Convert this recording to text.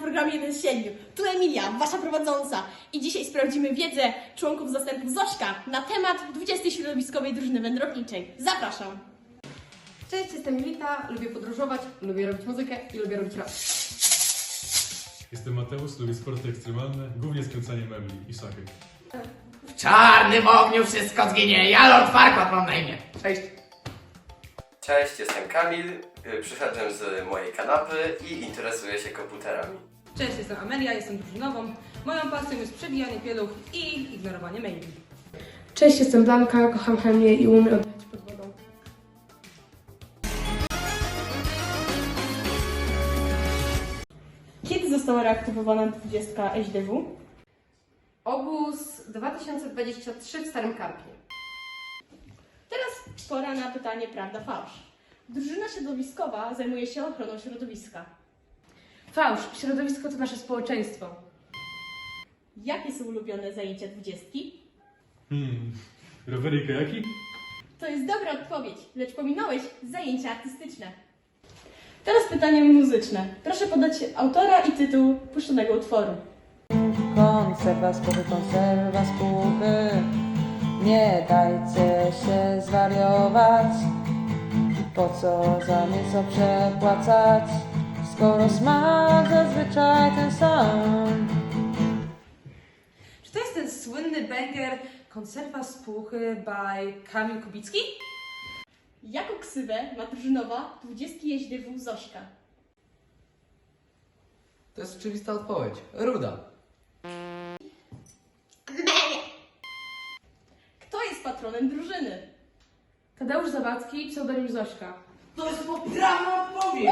programie 1 z 7. Tu Emilia, wasza prowadząca. I dzisiaj sprawdzimy wiedzę członków zastępów Zośka na temat 20 środowiskowej drużyny wędrowniczej. Zapraszam. Cześć, jestem Julita, lubię podróżować, lubię robić muzykę i lubię robić rap. Jestem Mateusz, lubię sporty ekstremalne, głównie skręcanie mebli i szachy. W czarnym ogniu wszystko zginie. Ja Lord Farquaad mam na imię. Cześć. Cześć, jestem Kamil. Y, Przyszedłem z mojej kanapy i interesuję się komputerami. Cześć, jestem Amelia, jestem drużynową. Moją pasją jest przebijanie pieluch i ignorowanie maili. Cześć, jestem Blanka, kocham chemię i umiem oddychać pod wodą. Kiedy została reaktywowana 20 SDW? Obóz 2023 w Starym Karpie. Teraz pora na pytanie prawda-fałsz. Drużyna środowiskowa zajmuje się ochroną środowiska. Fałsz, środowisko to nasze społeczeństwo. Jakie są ulubione zajęcia dwudziestki? Hmm, rowery i kajaki? To jest dobra odpowiedź, lecz pominąłeś zajęcia artystyczne. Teraz pytanie muzyczne. Proszę podać autora i tytuł puszczonego utworu. Konserwa spuchy, konserwa spuchy Nie dajcie się zwariować Po co za nieco przepłacać Skoro smak zazwyczaj ten sam Czy to jest ten słynny banger Konserwa spuchy by Kamil Kubicki? Jaką ksywę ma drużynowa 20 jeźdźw Zośka? To jest oczywista odpowiedź. Ruda. Kto jest patronem drużyny? Tadeusz Zawadzki, pseudonim Zośka. To jest poprawna odpowiedź.